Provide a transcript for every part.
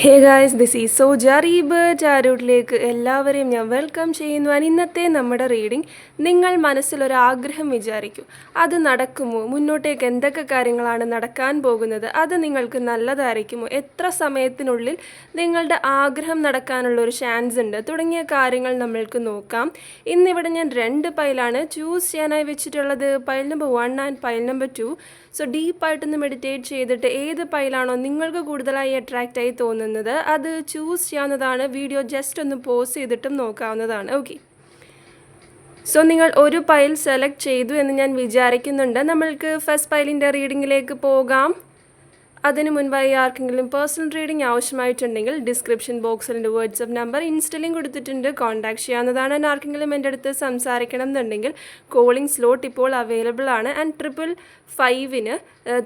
Hey guys this is so ജറീബ് ചാരൂട്ടിലേക്ക് എല്ലാവരെയും ഞാൻ വെൽക്കം ചെയ്യുന്നു. ആൻഡ് ഇന്നത്തെ നമ്മുടെ റീഡിംഗ് നിങ്ങൾ മനസ്സിലൊരാഗ്രഹം വിചാരിക്കൂ. അത് നടക്കുമോ? മുന്നോട്ടേക്ക് എന്തൊക്കെ കാര്യങ്ങളാണ് നടക്കാൻ പോകുന്നത്? അത് നിങ്ങൾക്ക് നല്ലതായിരിക്കുമോ? എത്ര സമയത്തിനുള്ളിൽ നിങ്ങളുടെ ആഗ്രഹം നടക്കാനുള്ള ഒരു ചാൻസ് ഉണ്ട്? തുടങ്ങിയ കാര്യങ്ങൾ നമ്മൾക്ക് നോക്കാം. ഇന്നിവിടെ ഞാൻ രണ്ട് പൈലാണ് ചൂസ് ചെയ്യാനായി വെച്ചിട്ടുള്ളത്. Pile number one and pile number two so ഡീപ്പായിട്ടൊന്ന് meditate ചെയ്തിട്ട് ഏത് പൈലാണോ നിങ്ങൾക്ക് കൂടുതലായി അട്രാക്റ്റ് ആയി തോന്നുന്നത് അത് ചൂസ് ചെയ്യാവുന്നതാണ്. വീഡിയോ ജസ്റ്റ് ഒന്ന് പോസ് ചെയ്തിട്ടും നോക്കാവുന്നതാണ്. ഓക്കെ സോ നിങ്ങൾ ഒരു പൈൽ സെലക്ട് ചെയ്തു എന്ന് ഞാൻ വിചാരിക്കുന്നുണ്ട്. നമ്മൾക്ക് ഫസ്റ്റ് പൈലിന്റെ റീഡിങ്ങിലേക്ക് പോകാം. അതിനു മുൻപായി ആർക്കെങ്കിലും പേഴ്സണൽ റീഡിംഗ് ആവശ്യമായിട്ടുണ്ടെങ്കിൽ ഡിസ്ക്രിപ്ഷൻ ബോക്സിൽ എന്റെ വാട്സപ്പ് നമ്പർ ഇൻസ്റ്റലിംഗ് കൊടുത്തിട്ടുണ്ട്. കോൺടാക്ട് ചെയ്യാവുന്നതാണ്. ആർക്കെങ്കിലും എന്റെ അടുത്ത് സംസാരിക്കണം എന്നുണ്ടെങ്കിൽ കോളിംഗ് സ്ലോട്ട് ഇപ്പോൾ അവൈലബിൾ ആണ്. ആൻഡ് ട്രിപ്പിൾ ഫൈവിന്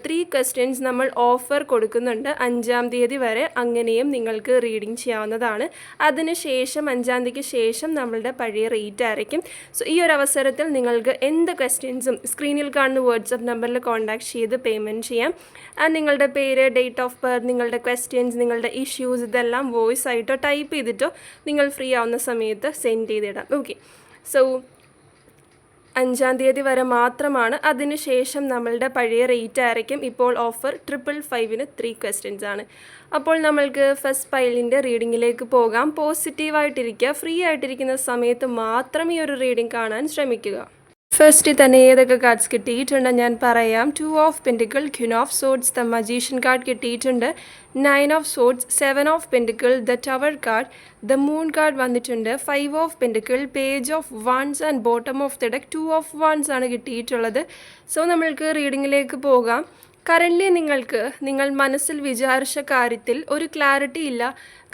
ത്രീ ക്വസ്റ്റ്യൻസ് നമ്മൾ ഓഫർ കൊടുക്കുന്നുണ്ട്. അഞ്ചാം തീയതി വരെ അങ്ങനെയും നിങ്ങൾക്ക് റീഡിംഗ് ചെയ്യാവുന്നതാണ്. അതിനുശേഷം അഞ്ചാം തീയതിക്ക് ശേഷം നമ്മളുടെ പഴയ റേറ്റ് ആയിരിക്കും. സോ ഈ ഒരു അവസരത്തിൽ നിങ്ങൾക്ക് എന്ത് ക്വസ്റ്റ്യൻസും സ്ക്രീനിൽ കാണുന്ന വാട്സപ്പ് നമ്പറിൽ കോൺടാക്ട് ചെയ്ത് പേയ്മെന്റ് ചെയ്യാം. ആൻഡ് നിങ്ങളുടെ പേര് ഡേറ്റ് ഓഫ് ബർത്ത് നിങ്ങളുടെ ക്വസ്റ്റ്യൻസ് നിങ്ങളുടെ ഇഷ്യൂസ് ഇതെല്ലാം വോയിസ് ആയിട്ടോ ടൈപ്പ് ചെയ്തിട്ടോ നിങ്ങൾ ഫ്രീ ആവുന്ന സമയത്ത് സെൻഡ് ചെയ്തിടാം. ഓക്കെ സോ അഞ്ചാം തീയതി വരെ മാത്രമാണ് അതിനുശേഷം നമ്മളുടെ പഴയ റേറ്റ് ആയിരിക്കും. ഇപ്പോൾ ഓഫർ ട്രിപ്പിൾ ഫൈവിന് ത്രീ ക്വസ്റ്റ്യൻസ് ആണ്. അപ്പോൾ നമ്മൾക്ക് ഫസ്റ്റ് പൈലിന്റെ റീഡിങ്ങിലേക്ക് പോകാം. പോസിറ്റീവായിട്ടിരിക്കുക ഫ്രീ ആയിട്ടിരിക്കുന്ന സമയത്ത് മാത്രം ഈ ഒരു റീഡിംഗ് കാണാൻ ശ്രമിക്കുക. ഫസ്റ്റ് തന്നെ ഏതൊക്കെ കാർഡ്സ് കിട്ടിയിട്ടുണ്ട് ഞാൻ പറയാം. Two of pentacle queen of swords the magician card കിട്ടിയിട്ടുണ്ട്. Nine of swords seven of pentacle the tower card the moon card വന്നിട്ടുണ്ട്. Five of pentacle page of wands and bottom of the deck two of wands ആണ് കിട്ടിയിട്ടുള്ളത്. So നമ്മൾക്ക് റീഡിങ്ങിലേക്ക് പോകാം. Currently നിങ്ങൾക്ക് നിങ്ങൾ മനസ്സിൽ വിചാരിച്ച കാര്യത്തിൽ ഒരു ക്ലാരിറ്റി ഇല്ല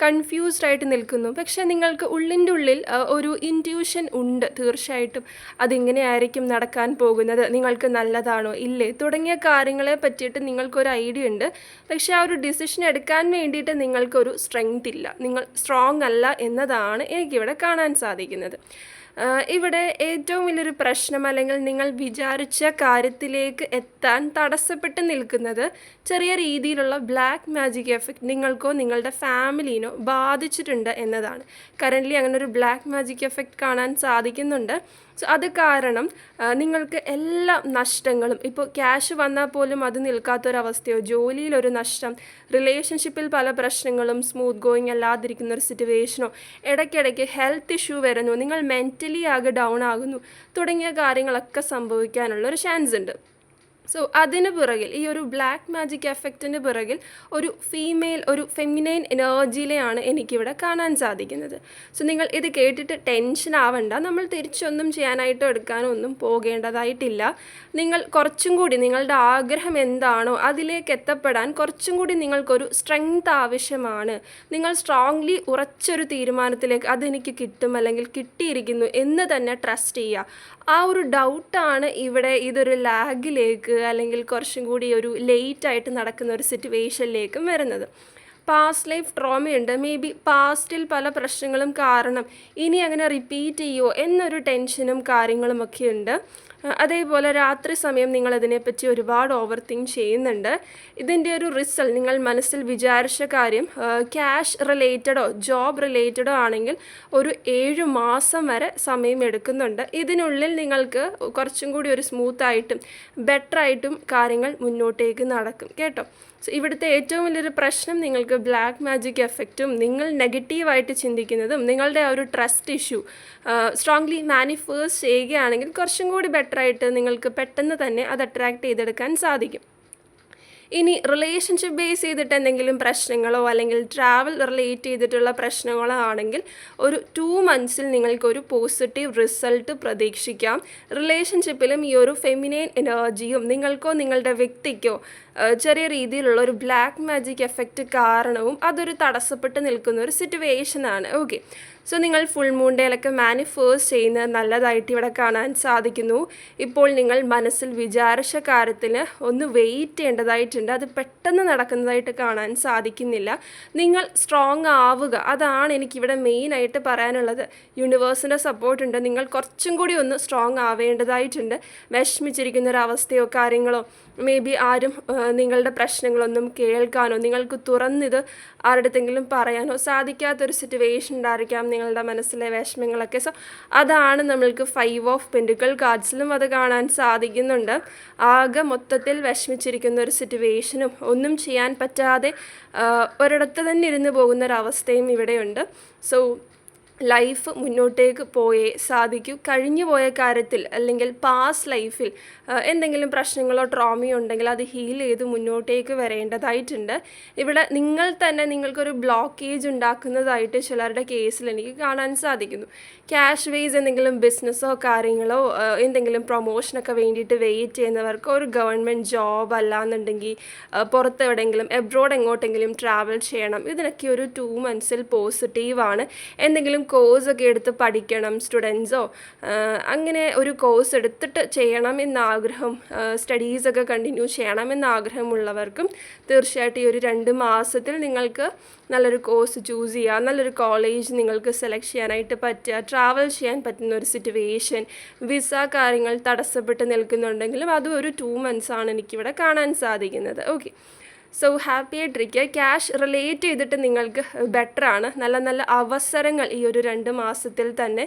കൺഫ്യൂസ്ഡ് ആയിട്ട് നിൽക്കുന്നു. പക്ഷേ നിങ്ങൾക്ക് ഉള്ളിന്റെ ഉള്ളിൽ ഒരു ഇന്റ്യൂഷൻ ഉണ്ട് തീർച്ചയായിട്ടും. അതിങ്ങനെയായിരിക്കും നടക്കാൻ പോകുന്നത്? നിങ്ങൾക്ക് നല്ലതാണോ? ഇല്ലേ? തുടങ്ങിയ കാര്യങ്ങളെ പറ്റിയിട്ട് നിങ്ങൾക്കൊരു ഐഡിയ ഉണ്ട്. പക്ഷേ ആ ഒരു ഡിസിഷൻ എടുക്കാൻ വേണ്ടിയിട്ട് നിങ്ങൾക്കൊരു സ്ട്രെങ്ത് ഇല്ല. നിങ്ങൾ സ്ട്രോങ് അല്ല എന്നതാണ് എനിക്കിവിടെ കാണാൻ സാധിക്കുന്നത്. ഇവിടെ ഏറ്റവും വലിയൊരു പ്രശ്നം അല്ലെങ്കിൽ നിങ്ങൾ വിചാരിച്ച കാര്യത്തിലേക്ക് എത്താൻ തടസ്സപ്പെട്ട് നിൽക്കുന്നത് ചെറിയ രീതിയിലുള്ള ബ്ലാക്ക് മാജിക് എഫക്റ്റ് നിങ്ങൾക്കോ നിങ്ങളുടെ ഫാമിലിനോ ബാധിച്ചിട്ടുണ്ട് എന്നതാണ്. കറന്റ്ലി അങ്ങനെ ഒരു ബ്ലാക്ക് മാജിക് എഫക്റ്റ് കാണാൻ സാധിക്കുന്നുണ്ട്. സോ അത് കാരണം നിങ്ങൾക്ക് എല്ലാ നഷ്ടങ്ങളും ഇപ്പോൾ ക്യാഷ് വന്നാൽ പോലും അത് നിൽക്കാത്തൊരവസ്ഥയോ ജോലിയിലൊരു നഷ്ടം റിലേഷൻഷിപ്പിൽ പല പ്രശ്നങ്ങളും സ്മൂത്ത് ഗോയിങ് അല്ലാതിരിക്കുന്ന ഒരു സിറ്റുവേഷനോ ഇടയ്ക്കിടയ്ക്ക് ഹെൽത്ത് ഇഷ്യൂ വരുന്നു നിങ്ങൾ മെന്റലി ആകെ ഡൗൺ ആകുന്നു തുടങ്ങിയ കാര്യങ്ങളൊക്കെ സംഭവിക്കാനുള്ള ഒരു ചാൻസ് ഉണ്ട്. സോ അതിന് പിറകിൽ ഈ ഒരു ബ്ലാക്ക് മാജിക് എഫക്റ്റിന് പിറകിൽ ഒരു ഫീമെയിൽ ഒരു ഫെമിനൈൻ എനർജിയിലെയാണ് എനിക്കിവിടെ കാണാൻ സാധിക്കുന്നത്. സോ നിങ്ങൾ ഇത് കേട്ടിട്ട് ടെൻഷൻ ആവണ്ട. നമ്മൾ തിരിച്ചൊന്നും ചെയ്യാനായിട്ടോ എടുക്കാനോ ഒന്നും പോകേണ്ടതായിട്ടില്ല. നിങ്ങൾ കുറച്ചും കൂടി നിങ്ങളുടെ ആഗ്രഹം എന്താണോ അതിലേക്ക് എത്തപ്പെടാൻ കുറച്ചും കൂടി നിങ്ങൾക്കൊരു സ്ട്രെങ്ത് ആവശ്യമാണ്. നിങ്ങൾ സ്ട്രോങ്ലി ഉറച്ചൊരു തീരുമാനത്തിലേക്ക് അതെനിക്ക് കിട്ടും അല്ലെങ്കിൽ കിട്ടിയിരിക്കുന്നു എന്ന് തന്നെ ട്രസ്റ്റ് ചെയ്യുക. ആ ഒരു ഡൗട്ടാണ് ഇവിടെ ഇതൊരു ലാഗിലേക്ക് അല്ലെങ്കിൽ കുറച്ചും കൂടി ഒരു ലേറ്റായിട്ട് നടക്കുന്ന ഒരു സിറ്റുവേഷനിലേക്കും വരുന്നത്. പാസ്റ്റ് ലൈഫ് ട്രോമയുണ്ട് മേ ബി പാസ്റ്റിൽ പല പ്രശ്നങ്ങളും കാരണം ഇനി അങ്ങനെ റിപ്പീറ്റ് ചെയ്യുമോ എന്നൊരു ടെൻഷനും കാര്യങ്ങളും ഒക്കെ ഉണ്ട്. അതേപോലെ രാത്രി സമയം നിങ്ങൾ അതിനെപ്പറ്റി ഒരുപാട് ഓവർ തിങ്ക് ചെയ്യുന്നുണ്ട്. ഇതിന്റെ ഒരു റിസൾട്ട് നിങ്ങൾ മനസ്സിൽ വിചാരിച്ച കാര്യം ക്യാഷ് റിലേറ്റഡോ ജോബ് റിലേറ്റഡോ ആണെങ്കിൽ ഒരു ഏഴ് മാസം വരെ സമയം എടുക്കുന്നുണ്ട്. ഇതിനുള്ളിൽ നിങ്ങൾക്ക് കുറച്ചും കൂടി ഒരു സ്മൂത്തായിട്ടും ബെറ്ററായിട്ടും കാര്യങ്ങൾ മുന്നോട്ടേക്ക് നടക്കും. കേട്ടോ? സോ ഇവിടുത്തെ ഏറ്റവും വലിയൊരു പ്രശ്നം നിങ്ങൾക്ക് ബ്ലാക്ക് മാജിക് എഫക്റ്റും നിങ്ങൾ നെഗറ്റീവായിട്ട് ചിന്തിക്കുന്നതും നിങ്ങളുടെ ആ ഒരു ട്രസ്റ്റ് ഇഷ്യൂ സ്ട്രോങ്ലി മാനിഫേഴ്സ് ചെയ്യുകയാണെങ്കിൽ കുറച്ചും കൂടി ബെറ്ററായിട്ട് നിങ്ങൾക്ക് പെട്ടെന്ന് തന്നെ അത് അട്രാക്ട് ചെയ്തെടുക്കാൻ സാധിക്കും. ഇനി റിലേഷൻഷിപ്പ് ബേസ് ചെയ്തിട്ട് എന്തെങ്കിലും പ്രശ്നങ്ങളോ അല്ലെങ്കിൽ ട്രാവൽ റിലേറ്റ് ചെയ്തിട്ടുള്ള പ്രശ്നങ്ങളോ ആണെങ്കിൽ ഒരു ടു മന്ത്സിൽ നിങ്ങൾക്കൊരു പോസിറ്റീവ് റിസൾട്ട് പ്രതീക്ഷിക്കാം. റിലേഷൻഷിപ്പിലും ഈ ഒരു ഫെമിനൈൻ എനർജിയും നിങ്ങൾക്കോ നിങ്ങളുടെ വ്യക്തിക്കോ ചെറിയ രീതിയിലുള്ള ഒരു ബ്ലാക്ക് മാജിക് എഫക്റ്റ് കാരണവും അതൊരു തടസ്സപ്പെട്ട് നിൽക്കുന്ന ഒരു സിറ്റുവേഷൻ ആണ്. ഓക്കെ സോ നിങ്ങൾ ഫുൾ മൂണ്ടയിലൊക്കെ മാനിഫേഴ്സ് ചെയ്യുന്നത് നല്ലതായിട്ട് ഇവിടെ കാണാൻ സാധിക്കുന്നു. ഇപ്പോൾ നിങ്ങൾ മനസ്സിൽ വിചാരിച്ച കാര്യത്തിന് ഒന്ന് വെയിറ്റ് ചെയ്യേണ്ടതായിട്ടുണ്ട്. അത് പെട്ടെന്ന് നടക്കുന്നതായിട്ട് കാണാൻ സാധിക്കുന്നില്ല. നിങ്ങൾ സ്ട്രോങ് ആവുക. അതാണ് എനിക്കിവിടെ മെയിനായിട്ട് പറയാനുള്ളത്. യൂണിവേഴ്സിന്റെ സപ്പോർട്ടുണ്ട് നിങ്ങൾ കുറച്ചും കൂടി ഒന്ന് സ്ട്രോങ് ആവേണ്ടതായിട്ടുണ്ട്. വിഷമിച്ചിരിക്കുന്ന ഒരു അവസ്ഥയോ കാര്യങ്ങളോ മേ ബി ആരും നിങ്ങളുടെ പ്രശ്നങ്ങളൊന്നും കേൾക്കാനോ നിങ്ങൾക്ക് തുറന്നിത് ആരുടെത്തെങ്കിലും പറയാനോ സാധിക്കാത്തൊരു സിറ്റുവേഷൻ ഉണ്ടായിരിക്കാം നിങ്ങളുടെ മനസ്സിലെ വിഷമങ്ങളൊക്കെ. സോ അതാണ് നമ്മൾക്ക് ഫൈവ് ഓഫ് പെൻഡുക്കൾ കാർഡ്സിലും അത് കാണാൻ സാധിക്കുന്നുണ്ട്. ആകെ മൊത്തത്തിൽ വിഷമിച്ചിരിക്കുന്ന ഒരു സിറ്റുവേഷനും ഒന്നും ചെയ്യാൻ പറ്റാതെ ഒരിടത്ത് തന്നെ ഇരുന്ന് പോകുന്നൊരവസ്ഥയും ഇവിടെയുണ്ട്. സോ ലൈഫ് മുന്നോട്ടേക്ക് പോയേ സാധിക്കൂ. കഴിഞ്ഞു പോയ കാര്യത്തിൽ അല്ലെങ്കിൽ പാസ്റ്റ് ലൈഫിൽ എന്തെങ്കിലും പ്രശ്നങ്ങളോ ട്രോമയോ ഉണ്ടെങ്കിൽ അത് ഹീൽ ചെയ്ത് മുന്നോട്ടേക്ക് വരേണ്ടതായിട്ടുണ്ട്. ഇവിടെ നിങ്ങൾ തന്നെ നിങ്ങൾക്കൊരു ബ്ലോക്കേജ് ഉണ്ടാക്കുന്നതായിട്ട് ചിലരുടെ കേസിൽ എനിക്ക് കാണാൻ സാധിക്കുന്നു. ക്യാഷ് വേസ് എന്തെങ്കിലും ബിസിനസ്സോ കാര്യങ്ങളോ എന്തെങ്കിലും പ്രൊമോഷനൊക്കെ വേണ്ടിയിട്ട് വെയിറ്റ് ചെയ്യുന്നവർക്ക് ഒരു ഗവൺമെന്റ് ജോബ് അല്ലാന്നുണ്ടെങ്കിൽ പുറത്ത് എവിടെയെങ്കിലും എബ്രോഡ് എങ്ങോട്ടെങ്കിലും ട്രാവൽ ചെയ്യണം. ഇതിനൊക്കെ ഒരു ടു മന്ത്സിൽ പോസിറ്റീവാണ് എന്തെങ്കിലും കോഴ്സ് ഒക്കെ എടുത്ത് പഠിക്കണം സ്റ്റുഡൻസോ അങ്ങനെ ഒരു കോഴ്സ് എടുത്തിട്ട് ചെയ്യണം എന്ന ആഗ്രഹം സ്റ്റഡീസൊക്കെ കണ്ടിന്യൂ ചെയ്യണം എന്ന ആഗ്രഹമുള്ളവർക്കും തീർച്ചയായിട്ടും ഈ ഒരു രണ്ട് മാസത്തിൽ നിങ്ങൾക്ക് നല്ലൊരു കോഴ്സ് ചൂസ് ചെയ്യുക നല്ലൊരു കോളേജ് നിങ്ങൾക്ക് സെലക്ട് ചെയ്യാനായിട്ട് പറ്റുക. ട്രാവൽ ചെയ്യാൻ പറ്റുന്ന ഒരു സിറ്റുവേഷൻ വിസ കാര്യങ്ങൾ തടസ്സപ്പെട്ട് നിൽക്കുന്നുണ്ടെങ്കിലും അതും ഒരു ടു മന്ത്സാണ് എനിക്കിവിടെ കാണാൻ സാധിക്കുന്നത്. ഓക്കെ സോ ഹാപ്പി ആയിട്ടിരിക്കുക ക്യാഷ് റിലേറ്റ് ചെയ്തിട്ട് നിങ്ങൾക്ക് ബെറ്റർ ആണ്. നല്ല നല്ല അവസരങ്ങൾ ഈ ഒരു രണ്ട് മാസത്തിൽ തന്നെ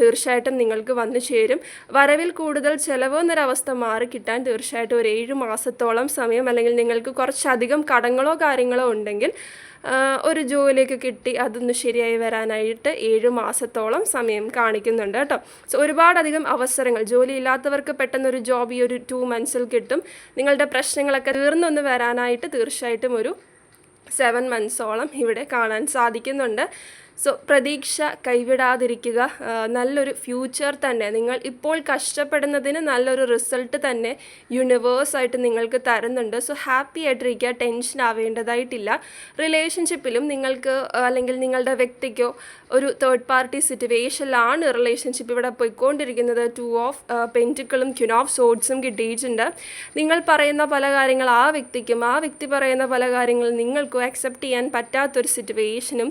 തീർച്ചയായിട്ടും നിങ്ങൾക്ക് വന്നു ചേരും. വരവിൽ കൂടുതൽ ചിലവ് എന്നൊരവസ്ഥ മാറി കിട്ടാൻ തീർച്ചയായിട്ടും ഒരു ഏഴ് മാസത്തോളം സമയം അല്ലെങ്കിൽ നിങ്ങൾക്ക് കുറച്ചധികം കടങ്ങളോ കാര്യങ്ങളോ ഉണ്ടെങ്കിൽ ഒരു ജോലിയൊക്കെ കിട്ടി അതൊന്ന് ശരിയായി വരാനായിട്ട് ഏഴ് മാസത്തോളം സമയം കാണിക്കുന്നുണ്ട് കേട്ടോ. സോ ഒരുപാടധികം അവസരങ്ങൾ ജോലി ഇല്ലാത്തവർക്ക് പെട്ടെന്നൊരു ജോബ് ഈ ഒരു ടു മന്ത്സിൽ കിട്ടും. നിങ്ങളുടെ പ്രശ്നങ്ങളൊക്കെ തീർന്നൊന്ന് വരാനായിട്ട് തീർച്ചയായിട്ടും ഒരു സെവൻ മന്ത്സോളം ഇവിടെ കാണാൻ സാധിക്കുന്നുണ്ട്. സോ പ്രതീക്ഷ കൈവിടാതിരിക്കുക നല്ലൊരു ഫ്യൂച്ചർ തന്നെ നിങ്ങൾ ഇപ്പോൾ കഷ്ടപ്പെടുന്നതിന് നല്ലൊരു റിസൾട്ട് തന്നെ യൂണിവേഴ്സായിട്ട് നിങ്ങൾക്ക് തരുന്നുണ്ട്. സോ ഹാപ്പി ആയിട്ടിരിക്കുക ടെൻഷൻ ആവേണ്ടതായിട്ടില്ല. റിലേഷൻഷിപ്പിലും നിങ്ങൾക്ക് അല്ലെങ്കിൽ നിങ്ങളുടെ വ്യക്തിക്കോ ഒരു തേർഡ് പാർട്ടി സിറ്റുവേഷനിലാണ് റിലേഷൻഷിപ്പ് ഇവിടെ പോയിക്കൊണ്ടിരിക്കുന്നത്. ടു ഓഫ് പെന്റുക്കളും ക്യൂൻ ഓഫ് സോഡ്സും കിട്ടിയിട്ടുണ്ട്. നിങ്ങൾ പറയുന്ന പല കാര്യങ്ങൾ ആ വ്യക്തിക്കും ആ വ്യക്തി പറയുന്ന പല കാര്യങ്ങൾ നിങ്ങൾക്കും അക്സെപ്റ്റ് ചെയ്യാൻ പറ്റാത്തൊരു സിറ്റുവേഷനും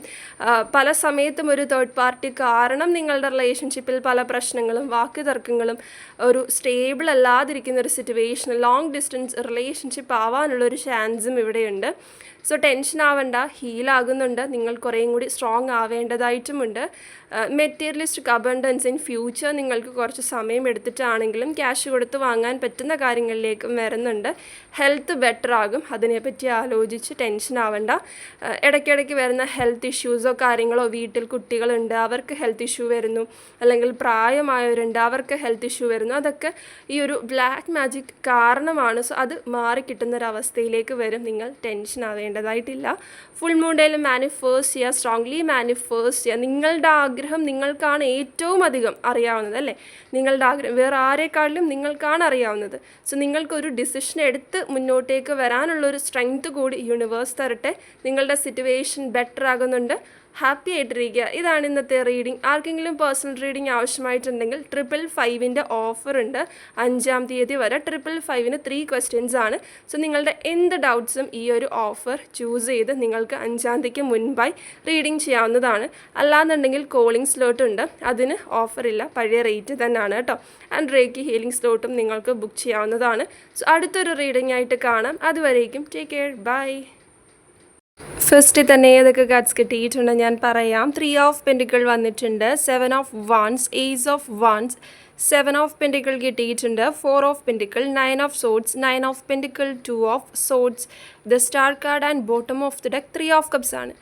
പല സമയത്തും ഒരു തേർഡ് പാർട്ടി കാരണം നിങ്ങളുടെ റിലേഷൻഷിപ്പിൽ പല പ്രശ്നങ്ങളും വാക്ക് തർക്കങ്ങളും ഒരു സ്റ്റേബിൾ അല്ലാതിരിക്കുന്ന ഒരു സിറ്റുവേഷൻ ലോങ് ഡിസ്റ്റൻസ് റിലേഷൻഷിപ്പ് ആവാനുള്ള ഒരു ചാൻസും ഇവിടെയുണ്ട്. സോ ടെൻഷൻ ആവണ്ട ഹീലാകുന്നുണ്ട് നിങ്ങൾ കുറേയും കൂടി സ്ട്രോങ് ആവേണ്ടതായിട്ടുമുണ്ട്. മെറ്റീരിയലിസ്റ്റിക് അബണ്ടൻസ് ഇൻ ഫ്യൂച്ചർ നിങ്ങൾക്ക് കുറച്ച് സമയം എടുത്തിട്ടാണെങ്കിലും ക്യാഷ് കൊടുത്ത് വാങ്ങാൻ പറ്റുന്ന കാര്യങ്ങളിലേക്കും വരുന്നുണ്ട്. ഹെൽത്ത് ബെറ്റർ ആകും. അതിനെപ്പറ്റി ആലോചിച്ച് ടെൻഷൻ ആവണ്ട. ആ, ഇടയ്ക്കിടയ്ക്ക് വരുന്ന ഹെൽത്ത് ഇഷ്യൂസോ കാര്യങ്ങളോ വീട്ടിൽ കുട്ടികളുണ്ട് അവർക്ക് ഹെൽത്ത് ഇഷ്യൂ വരുന്നു അല്ലെങ്കിൽ പ്രായമായവരുണ്ട് അവർക്ക് ഹെൽത്ത് ഇഷ്യൂ വരുന്നു. അതൊക്കെ ഈ ഒരു ബ്ലാക്ക് മാജിക് കാരണമാണ്. സോ അത് മാറിക്കിട്ടുന്നൊരവസ്ഥയിലേക്ക് വരും. നിങ്ങൾ ടെൻഷൻ ആവേണ്ടതായിട്ടില്ല. ഫുൾ മൂണ്ടയിൽ മാനിഫേഴ്സ് ചെയ്യുക സ്ട്രോങ്ലി മാനിഫേഴ്സ് ചെയ്യുക. നിങ്ങളുടെ ആഗ്രഹം നിങ്ങൾക്കാണ് ഏറ്റവും അധികം അറിയാവുന്നത് അല്ലേ? നിങ്ങളുടെ ആഗ്രഹം വേറെ ആരെക്കാളിലും നിങ്ങൾക്കാണ് അറിയാവുന്നത്. സോ നിങ്ങൾക്കൊരു ഡിസിഷൻ എടുത്ത് മുന്നോട്ടേക്ക് വരാനുള്ളൊരു സ്ട്രെങ്ത് കൂടി യൂണിവേഴ്സ് തരട്ടെ. നിങ്ങളുടെ സിറ്റുവേഷൻ ബെറ്റർ ആകുന്നുണ്ട്. ഹാപ്പി ആയിട്ടിരിക്കുക. ഇതാണ് ഇന്നത്തെ റീഡിംഗ് ആർക്കെങ്കിലും പേഴ്സണൽ റീഡിംഗ് ആവശ്യമായിട്ടുണ്ടെങ്കിൽ ട്രിപ്പിൾ ഫൈവിന്റെ ഉണ്ട്. അഞ്ചാം തീയതി വരെ ട്രിപ്പിൾ ഫൈവിന് ത്രീ ക്വസ്റ്റ്യൻസ് ആണ്. സോ നിങ്ങളുടെ എന്ത് ഡൗട്ട്സും ഈ ഒരു ഓഫർ ചൂസ് ചെയ്ത് നിങ്ങൾക്ക് അഞ്ചാം തീയതിക്ക് മുൻപായി റീഡിംഗ് ചെയ്യാവുന്നതാണ്. അല്ലാന്നുണ്ടെങ്കിൽ കോളിംഗ് സ്ലോട്ട് ഉണ്ട്. അതിന് ഓഫർ ഇല്ല. പഴയ റേറ്റ് തന്നെയാണ് കേട്ടോ. ആൻഡ് റേക്ക് ഹീലിംഗ് സ്ലോട്ടും നിങ്ങൾക്ക് ബുക്ക് ചെയ്യാവുന്നതാണ്. സോ അടുത്തൊരു റീഡിംഗ് ആയിട്ട് കാണാം. അതുവരേക്കും ടേക്ക് കെയർ ബൈ ഫസ്റ്റ് തന്നെ ഏതൊക്കെ കാർഡ്സ് കിട്ടിയിട്ടുണ്ട് ഞാൻ പറയാം. ത്രീ ഓഫ് പെന്റിക്കിൾ വന്നിട്ടുണ്ട്. Seven of wands ace of wands seven of pentacle കിട്ടിയിട്ടുണ്ട്. Four of pentacle nine of swords nine of pentacle two of swords the star card and bottom of the deck three of cups ആണ്.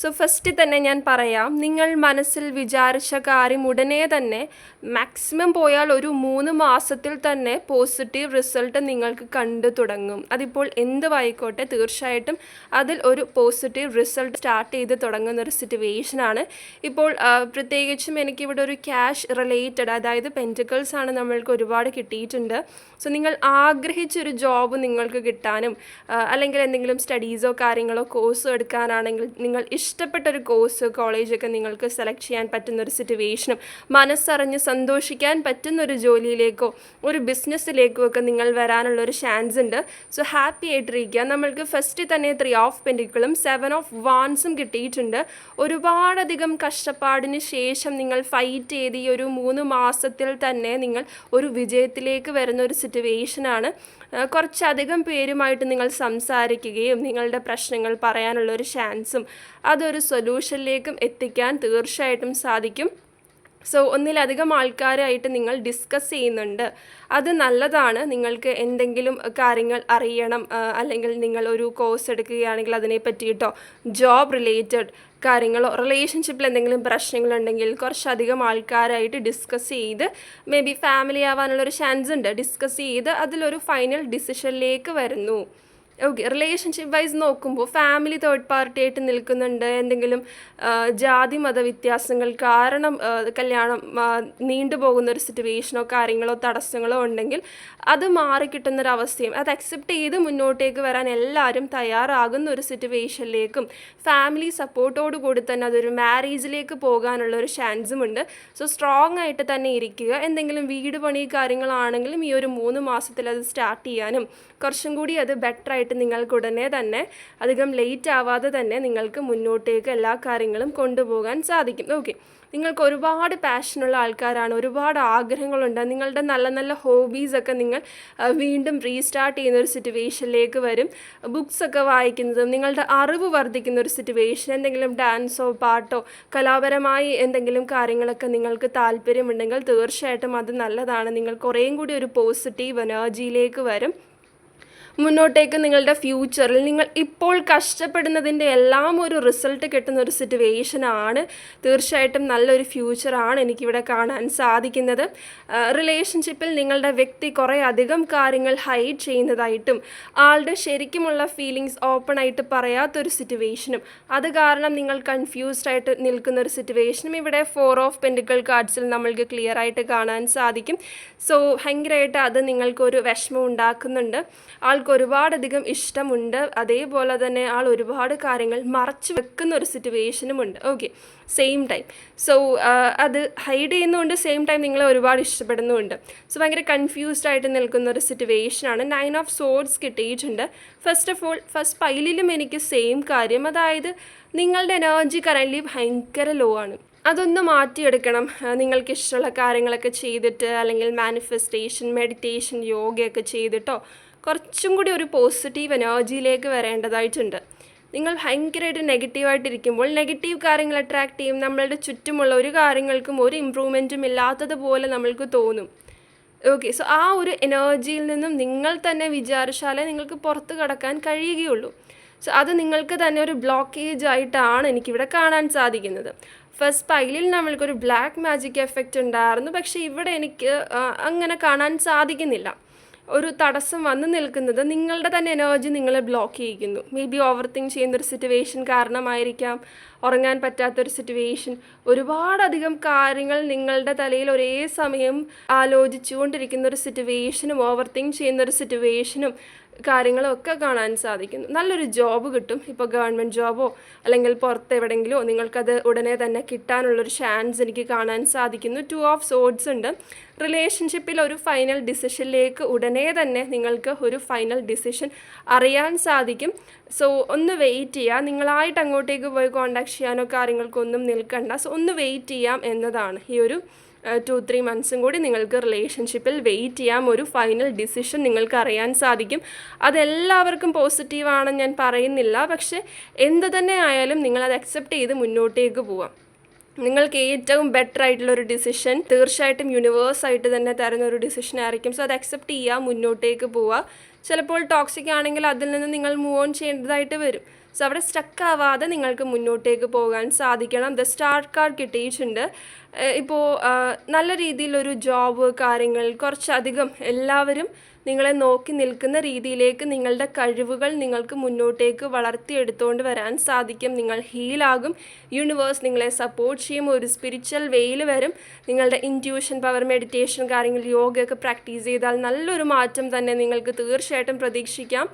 So first തന്നെ ഞാൻ പറയാം. നിങ്ങൾ മനസ്സിൽ വിചാരിച്ച കാര്യം ഉടനെ തന്നെ മാക്സിമം പോയാൽ ഒരു മൂന്ന് മാസത്തിൽ തന്നെ പോസിറ്റീവ് റിസൾട്ട് നിങ്ങൾക്ക് കണ്ടു തുടങ്ങും. അതിപ്പോൾ എന്ത് വായിക്കോട്ടെ തീർച്ചയായിട്ടും അതിൽ ഒരു പോസിറ്റീവ് റിസൾട്ട് സ്റ്റാർട്ട് ചെയ്ത് തുടങ്ങുന്ന ഒരു സിറ്റുവേഷനാണ് ഇപ്പോൾ പ്രത്യേകിച്ചും എനിക്കിവിടെ ഒരു ക്യാഷ് റിലേറ്റഡ് അതായത് പെന്റിക്കിൾസ് ആണ് നമ്മൾക്ക് ഒരുപാട് കിട്ടിയിട്ടുണ്ട്. സോ നിങ്ങൾ ആഗ്രഹിച്ചൊരു ജോബ് നിങ്ങൾക്ക് കിട്ടാനും അല്ലെങ്കിൽ എന്തെങ്കിലും സ്റ്റഡീസോ കാര്യങ്ങളോ കോഴ്സോ എടുക്കാനാണെങ്കിൽ നിങ്ങൾ ഇഷ്ടപ്പെട്ടൊരു കോഴ്സ് കോളേജൊക്കെ നിങ്ങൾക്ക് സെലക്ട് ചെയ്യാൻ പറ്റുന്ന ഒരു സിറ്റുവേഷനും മനസ്സറിഞ്ഞ് സന്തോഷിക്കാൻ പറ്റുന്ന ഒരു ജോലിയിലേക്കോ ഒരു ബിസിനസ്സിലേക്കോ ഒക്കെ നിങ്ങൾ വരാനുള്ള ഒരു ചാൻസ് ഉണ്ട്. സോ ഹാപ്പി ആയിട്ടിരിക്കുക. നമ്മൾക്ക് ഫസ്റ്റ് തന്നെ ത്രീ ഓഫ് പെൻഡിക്കിളും സെവൻ ഓഫ് വാൻസും കിട്ടിയിട്ടുണ്ട്. ഒരുപാടധികം കഷ്ടപ്പാടിന് ശേഷം നിങ്ങൾ ഫൈറ്റ് ചെയ്ത് ഈ ഒരു മൂന്ന് മാസത്തിൽ തന്നെ നിങ്ങൾ ഒരു വിജയത്തിലേക്ക് വരുന്ന ഒരു സിറ്റുവേഷനാണ് കുറച്ചധികം പേരുമായിട്ട് നിങ്ങൾ സംസാരിക്കുകയും നിങ്ങളുടെ പ്രശ്നങ്ങൾ പറയാനുള്ള ഒരു ചാൻസും അതൊരു സൊല്യൂഷനിലേക്കും എത്തിക്കാൻ തീർച്ചയായിട്ടും സാധിക്കും. സോ ഒന്നിലധികം ആൾക്കാരായിട്ട് നിങ്ങൾ ഡിസ്കസ് ചെയ്യുന്നുണ്ട്. അത് നല്ലതാണ്. നിങ്ങൾക്ക് എന്തെങ്കിലും കാര്യങ്ങൾ അറിയണം അല്ലെങ്കിൽ നിങ്ങൾ ഒരു കോഴ്സ് എടുക്കുകയാണെങ്കിൽ അതിനെ പറ്റിയിട്ടോ ജോബ് റിലേറ്റഡ് കാര്യങ്ങളോ റിലേഷൻഷിപ്പിൽ എന്തെങ്കിലും പ്രശ്നങ്ങളുണ്ടെങ്കിൽ കുറച്ചധികം ആൾക്കാരായിട്ട് ഡിസ്കസ് ചെയ്ത് മേ ബി ഫാമിലി ആവാനുള്ളൊരു ചാൻസ് ഉണ്ട്. ഡിസ്കസ് ചെയ്ത് അതിലൊരു ഫൈനൽ ഡിസിഷനിലേക്ക് വരുന്നു. ഓക്കെ റിലേഷൻഷിപ്പ് വൈസ് നോക്കുമ്പോൾ ഫാമിലി തേർഡ് പാർട്ടി ആയിട്ട് നിൽക്കുന്നുണ്ട്. എന്തെങ്കിലും ജാതി മത വ്യത്യാസങ്ങൾ കാരണം കല്യാണം നീണ്ടുപോകുന്ന ഒരു സിറ്റുവേഷനോ കാര്യങ്ങളോ തടസ്സങ്ങളോ ഉണ്ടെങ്കിൽ അത് മാറിക്കിട്ടുന്നൊരവസ്ഥയും അത് അക്സെപ്റ്റ് ചെയ്ത് മുന്നോട്ടേക്ക് വരാൻ എല്ലാവരും തയ്യാറാകുന്ന ഒരു സിറ്റുവേഷനിലേക്കും ഫാമിലി സപ്പോർട്ടോട് കൂടി തന്നെ അതൊരു മാരേജിലേക്ക് പോകാനുള്ള ഒരു ചാൻസും ഉണ്ട്. സോ സ്ട്രോങ് ആയിട്ട് തന്നെ ഇരിക്കുക. എന്തെങ്കിലും വീട് പണി കാര്യങ്ങളാണെങ്കിലും ഈ ഒരു മൂന്ന് മാസത്തിൽ അത് സ്റ്റാർട്ട് ചെയ്യാനും കുറച്ചും കൂടി അത് ബെറ്റർ ആയിട്ട് നിങ്ങൾക്ക് ഉടനെ തന്നെ അധികം ലേറ്റ് ആവാതെ തന്നെ നിങ്ങൾക്ക് മുന്നോട്ടേക്ക് എല്ലാ കാര്യങ്ങളും കൊണ്ടുപോകാൻ സാധിക്കും. ഓക്കെ നിങ്ങൾക്ക് ഒരുപാട് പാഷനുള്ള ആൾക്കാരാണ് ഒരുപാട് ആഗ്രഹങ്ങളുണ്ട്. നിങ്ങളുടെ നല്ല നല്ല ഹോബീസൊക്കെ നിങ്ങൾ വീണ്ടും റീസ്റ്റാർട്ട് ചെയ്യുന്ന ഒരു സിറ്റുവേഷനിലേക്ക് വരും. ബുക്സൊക്കെ വായിക്കുന്നതും നിങ്ങളുടെ അറിവ് വർദ്ധിക്കുന്ന ഒരു സിറ്റുവേഷൻ എന്തെങ്കിലും ഡാൻസോ പാട്ടോ കലാപരമായി എന്തെങ്കിലും കാര്യങ്ങളൊക്കെ നിങ്ങൾക്ക് താല്പര്യമുണ്ടെങ്കിൽ തീർച്ചയായിട്ടും അത് നല്ലതാണ്. നിങ്ങൾ കുറേയും കൂടി ഒരു പോസിറ്റീവ് എനർജിയിലേക്ക് വരും. മുന്നോട്ടേക്ക് നിങ്ങളുടെ ഫ്യൂച്ചറിൽ നിങ്ങൾ ഇപ്പോൾ കഷ്ടപ്പെടുന്നതിന്റെ എല്ലാം ഒരു റിസൾട്ട് കിട്ടുന്ന ഒരു സിറ്റുവേഷൻ ആണ്. തീർച്ചയായിട്ടും നല്ലൊരു ഫ്യൂച്ചറാണ് എനിക്കിവിടെ കാണാൻ സാധിക്കുന്നത്. റിലേഷൻഷിപ്പിൽ നിങ്ങളുടെ വ്യക്തി കുറേ അധികം കാര്യങ്ങൾ ഹൈഡ് ചെയ്യുന്നതായിട്ടും ആളുടെ ശരിക്കുമുള്ള ഫീലിങ്സ് ഓപ്പൺ ആയിട്ട് പറയാത്തൊരു സിറ്റുവേഷനും അത് കാരണം നിങ്ങൾ കൺഫ്യൂസ്ഡ് ആയിട്ട് നിൽക്കുന്ന ഒരു സിറ്റുവേഷനും ഇവിടെ ഫോർ ഓഫ് പെൻഡിക്കൽ കാർഡ്സിൽ നമ്മൾക്ക് ക്ലിയർ ആയിട്ട് കാണാൻ സാധിക്കും. സോ ഭയങ്കരമായിട്ട് അത് നിങ്ങൾക്കൊരു വിഷമം ഉണ്ടാക്കുന്നുണ്ട്. ആൾക്ക് ഒരുപാടധികം ഇഷ്ടമുണ്ട്. അതേപോലെ തന്നെ ആൾ ഒരുപാട് കാര്യങ്ങൾ മറച്ചു വെക്കുന്ന ഒരു സിറ്റുവേഷനും ഉണ്ട്. ഓക്കെ സെയിം ടൈം സോ അത് ഹൈഡ് ചെയ്യുന്നുണ്ട് സെയിം ടൈം നിങ്ങളെ ഒരുപാട് ഇഷ്ടപ്പെടുന്നുമുണ്ട്. സോ ഭയങ്കര കൺഫ്യൂസ്ഡ് ആയിട്ട് നിൽക്കുന്ന ഒരു സിറ്റുവേഷനാണ് നയൻ ഓഫ് സോഡ്സ് കിട്ടിയിട്ടുണ്ട്. ഫസ്റ്റ് ഓഫ് ഓൾ ഫസ്റ്റ് പൈലിലും എനിക്ക് സെയിം കാര്യം. അതായത് നിങ്ങളുടെ എനർജി കറന്റ് ഭയങ്കര ലോ ആണ്. അതൊന്ന് മാറ്റിയെടുക്കണം. നിങ്ങൾക്ക് ഇഷ്ടമുള്ള കാര്യങ്ങളൊക്കെ ചെയ്തിട്ട് അല്ലെങ്കിൽ മാനിഫെസ്റ്റേഷൻ മെഡിറ്റേഷൻ യോഗയൊക്കെ ചെയ്തിട്ടോ കുറച്ചും കൂടി ഒരു പോസിറ്റീവ് എനർജിയിലേക്ക് വരേണ്ടതായിട്ടുണ്ട്. നിങ്ങൾ ഭയങ്കരമായിട്ട് നെഗറ്റീവായിട്ടിരിക്കുമ്പോൾ നെഗറ്റീവ് കാര്യങ്ങൾ അട്രാക്ട് ചെയ്യും. നമ്മളുടെ ചുറ്റുമുള്ള ഒരു കാര്യങ്ങൾക്കും ഒരു ഇമ്പ്രൂവ്മെന്റും ഇല്ലാത്തതുപോലെ നമ്മൾക്ക് തോന്നും. ഓക്കെ സോ ആ ഒരു എനർജിയിൽ നിന്നും നിങ്ങൾ തന്നെ വിചാരിച്ചാലേ നിങ്ങൾക്ക് പുറത്ത് കടക്കാൻ കഴിയുകയുള്ളൂ. സോ അത് നിങ്ങൾക്ക് തന്നെ ഒരു ബ്ലോക്കേജ് ആയിട്ടാണ് എനിക്കിവിടെ കാണാൻ സാധിക്കുന്നത്. ഫസ്റ്റ് പൈലിൽ നമ്മൾക്കൊരു ബ്ലാക്ക് മാജിക് എഫക്റ്റ് ഉണ്ടായിരുന്നു. പക്ഷേ ഇവിടെ എനിക്ക് അങ്ങനെ കാണാൻ സാധിക്കുന്നില്ല. ഒരു തടസ്സം വന്നു നിൽക്കുന്നത് നിങ്ങളുടെ തന്നെ എനർജി നിങ്ങളെ ബ്ലോക്ക് ചെയ്യിക്കുന്നു. മേ ബി ഓവർ തിങ്ക് ചെയ്യുന്നൊരു സിറ്റുവേഷൻ കാരണമായിരിക്കാം. ഉറങ്ങാൻ പറ്റാത്തൊരു സിറ്റുവേഷൻ ഒരുപാടധികം കാര്യങ്ങൾ നിങ്ങളുടെ തലയിൽ ഒരേ സമയം ആലോചിച്ചുകൊണ്ടിരിക്കുന്ന ഒരു സിറ്റുവേഷനും ഓവർ തിങ്ക് ചെയ്യുന്ന ഒരു സിറ്റുവേഷനും കാര്യങ്ങളും ഒക്കെ കാണാൻ സാധിക്കുന്നു. നല്ലൊരു ജോബ് കിട്ടും. ഇപ്പോൾ ഗവൺമെന്റ് ജോബോ അല്ലെങ്കിൽ പുറത്ത് എവിടെയെങ്കിലോ നിങ്ങൾക്കത് ഉടനെ തന്നെ കിട്ടാനുള്ളൊരു ചാൻസ് എനിക്ക് കാണാൻ സാധിക്കുന്നു. ടു ഓഫ് സോഡ്സ് ഉണ്ട്. റിലേഷൻഷിപ്പിൽ ഒരു ഫൈനൽ ഡിസിഷനിലേക്ക് ഉടനെ തന്നെ നിങ്ങൾക്ക് ഒരു ഫൈനൽ ഡിസിഷൻ അറിയാൻ സാധിക്കും. സോ ഒന്ന് വെയിറ്റ് ചെയ്യുക നിങ്ങളായിട്ട് അങ്ങോട്ടേക്ക് പോയി കോണ്ടാക്ട് ചെയ്യാനോ കാര്യങ്ങൾക്കൊന്നും നിൽക്കണ്ട. സോ ഒന്ന് വെയിറ്റ് ചെയ്യാം എന്നതാണ് ഈ ഒരു ടു ത്രീ മന്ത്സും കൂടി നിങ്ങൾക്ക് റിലേഷൻഷിപ്പിൽ വെയിറ്റ് ചെയ്യാം. ഒരു ഫൈനൽ ഡിസിഷൻ നിങ്ങൾക്ക് അറിയാൻ സാധിക്കും. അതെല്ലാവർക്കും പോസിറ്റീവാണെന്ന് ഞാൻ പറയുന്നില്ല. പക്ഷേ എന്ത് തന്നെ ആയാലും നിങ്ങളത് അക്സെപ്റ്റ് ചെയ്ത് മുന്നോട്ടേക്ക് പോവാം. നിങ്ങൾക്ക് ഏറ്റവും ബെറ്റർ ആയിട്ടുള്ള ഒരു ഡിസിഷൻ തീർച്ചയായിട്ടും യൂണിവേഴ്സ് ആയിട്ട് തന്നെ തരുന്ന ഒരു ഡിസിഷൻ ആയിരിക്കും. സോ അത് അക്സെപ്റ്റ് ചെയ്യുക മുന്നോട്ടേക്ക് പോവുക ചിലപ്പോൾ ടോക്സിക് ആണെങ്കിൽ അതിൽ നിന്ന് നിങ്ങൾ മൂവ് ഓൺ ചെയ്യേണ്ടതായിട്ട് വരും. സോ അവിടെ സ്റ്റക്കാവാതെ നിങ്ങൾക്ക് മുന്നോട്ടേക്ക് പോകാൻ സാധിക്കണം. ദ സ്റ്റാർ കാർഡ് കിട്ടിയിട്ടുണ്ട്. ഇപ്പോൾ നല്ല രീതിയിലൊരു ജോബ് കാര്യങ്ങൾ കുറച്ചധികം എല്ലാവരും നിങ്ങളെ നോക്കി നിൽക്കുന്ന രീതിയിലേക്ക് നിങ്ങളുടെ കഴിവുകൾ നിങ്ങൾക്ക് മുന്നോട്ടേക്ക് വളർത്തിയെടുത്തുകൊണ്ട് വരാൻ സാധിക്കും. നിങ്ങൾ ഹീലാകും. യൂണിവേഴ്സ് നിങ്ങളെ സപ്പോർട്ട് ചെയ്യും. ഒരു സ്പിരിച്വൽ വേയിൽ വരും. നിങ്ങളുടെ ഇന്റ്യൂഷൻ പവർ മെഡിറ്റേഷൻ കാര്യങ്ങൾ യോഗയൊക്കെ പ്രാക്ടീസ് ചെയ്താൽ നല്ലൊരു മാറ്റം തന്നെ നിങ്ങൾക്ക് തീർച്ചയായിട്ടും പ്രതീക്ഷിക്കാം.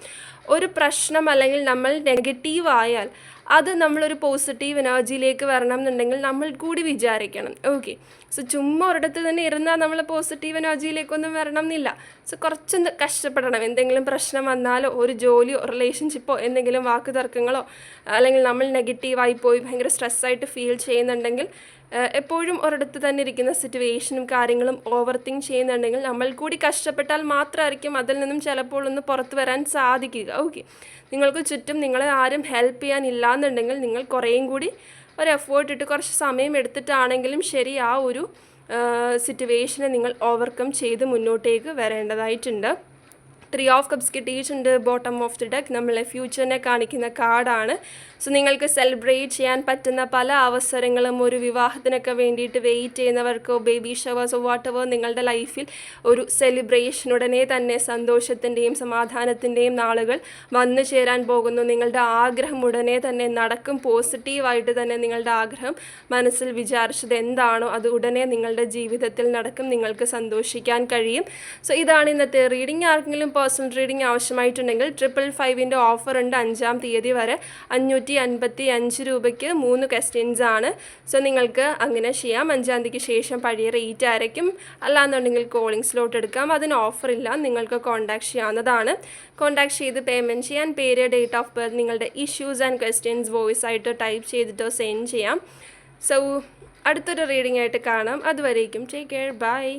ഒരു പ്രശ്നം അല്ലെങ്കിൽ നമ്മൾ നെഗറ്റീവ് ആയാൽ അത് നമ്മളൊരു പോസിറ്റീവ് എനർജിയിലേക്ക് വരണം എന്നുണ്ടെങ്കിൽ നമ്മൾ കൂടി വിചാരിക്കണം. ഓക്കെ സോ ചുമ്മാ ഒരിടത്ത് തന്നെ ഇരുന്നാൽ നമ്മൾ പോസിറ്റീവ് എനർജിയിലേക്കൊന്നും വരണം എന്നില്ല സോ കുറച്ചൊന്ന് കഷ്ടപ്പെടണം. എന്തെങ്കിലും പ്രശ്നം വന്നാലോ ഒരു ജോലിയോ റിലേഷൻഷിപ്പോ എന്തെങ്കിലും വാക്ക് തർക്കങ്ങളോ അല്ലെങ്കിൽ നമ്മൾ നെഗറ്റീവായി പോയി ഭയങ്കര സ്ട്രെസ്സായിട്ട് ഫീൽ ചെയ്യുന്നുണ്ടെങ്കിൽ എപ്പോഴും ഒരിടത്ത് തന്നെ ഇരിക്കുന്ന സിറ്റുവേഷനും കാര്യങ്ങളും ഓവർ തിങ്ക് ചെയ്യുന്നുണ്ടെങ്കിൽ നമ്മൾ കൂടി കഷ്ടപ്പെട്ടാൽ മാത്രമായിരിക്കും അതിൽ നിന്നും ചിലപ്പോൾ ഒന്ന് പുറത്തു വരാൻ സാധിക്കുക. ഓക്കെ നിങ്ങൾക്ക് ചുറ്റും നിങ്ങളെ ആരും ഹെൽപ്പ് ചെയ്യാനില്ല എന്നുണ്ടെങ്കിൽ നിങ്ങൾ കുറേയും കൂടി ഒരു എഫേർട്ട് ഇട്ട് കുറച്ച് സമയം എടുത്തിട്ടാണെങ്കിലും ശരി ആ ഒരു സിറ്റുവേഷനെ നിങ്ങൾ ഓവർകം ചെയ്ത് മുന്നോട്ടേക്ക് വരേണ്ടതായിട്ടുണ്ട്. ത്രീ ഓഫ് കപ്സ് കിട്ടിയിട്ടുണ്ട് ബോട്ടം ഓഫ് ദി ഡെക്ക് നമ്മളെ ഫ്യൂച്ചറിനെ കാണിക്കുന്ന കാർഡാണ്. സോ നിങ്ങൾക്ക് സെലിബ്രേറ്റ് ചെയ്യാൻ പറ്റുന്ന പല അവസരങ്ങളും ഒരു വിവാഹത്തിനൊക്കെ വേണ്ടിയിട്ട് വെയിറ്റ് ചെയ്യുന്നവർക്കോ ബേബി ഷവേഴ്സോ വാട്ട് എവർ നിങ്ങളുടെ ലൈഫിൽ ഒരു സെലിബ്രേഷൻ ഉടനെ തന്നെ സന്തോഷത്തിന്റെയും സമാധാനത്തിന്റെയും നാളുകൾ വന്നു ചേരാൻ പോകുന്നു. നിങ്ങളുടെ ആഗ്രഹം ഉടനെ തന്നെ നടക്കും. പോസിറ്റീവായിട്ട് തന്നെ നിങ്ങളുടെ ആഗ്രഹം മനസ്സിൽ വിചാരിച്ചത് എന്താണോ അത് ഉടനെ നിങ്ങളുടെ ജീവിതത്തിൽ നടക്കും. നിങ്ങൾക്ക് സന്തോഷിക്കാൻ കഴിയും. സോ ഇതാണ് ഇന്നത്തെ റീഡിംഗ് ആർക്കെങ്കിലും പേഴ്സണൽ റീഡിംഗ് ആവശ്യമായിട്ടുണ്ടെങ്കിൽ ട്രിപ്പിൾ ഫൈവിന്റെ ഓഫർ ഉണ്ട് അഞ്ചാം തീയതി വരെ. അഞ്ഞൂറ്റി അൻപത്തി അഞ്ച് രൂപയ്ക്ക് മൂന്ന് ക്വസ്റ്റ്യൻസ് ആണ്. സോ നിങ്ങൾക്ക് അങ്ങനെ ചെയ്യാം. അഞ്ചാം തീയതിക്ക് ശേഷം പഴയ റേറ്റ് ആയിരിക്കും. അല്ലാന്നുണ്ടെങ്കിൽ കോളിംഗ് സ്ലോട്ട് എടുക്കാം. അതിന് ഓഫർ ഇല്ല. നിങ്ങൾക്ക് കോൺടാക്ട് ചെയ്യാവുന്നതാണ്. കോൺടാക്ട് ചെയ്ത് പേയ്മെന്റ് ചെയ്യാൻ പേര് ഡേറ്റ് ഓഫ് ബർത്ത് നിങ്ങളുടെ ഇഷ്യൂസ് ആൻഡ് ക്വസ്റ്റ്യൻസ് വോയിസ് ആയിട്ട് ടൈപ്പ് ചെയ്തിട്ടോ സെൻഡ് ചെയ്യാം. സോ അടുത്തൊരു റീഡിംഗ് ആയിട്ട് കാണാം. അതുവരേക്കും ടേക്ക് കെയർ ബൈ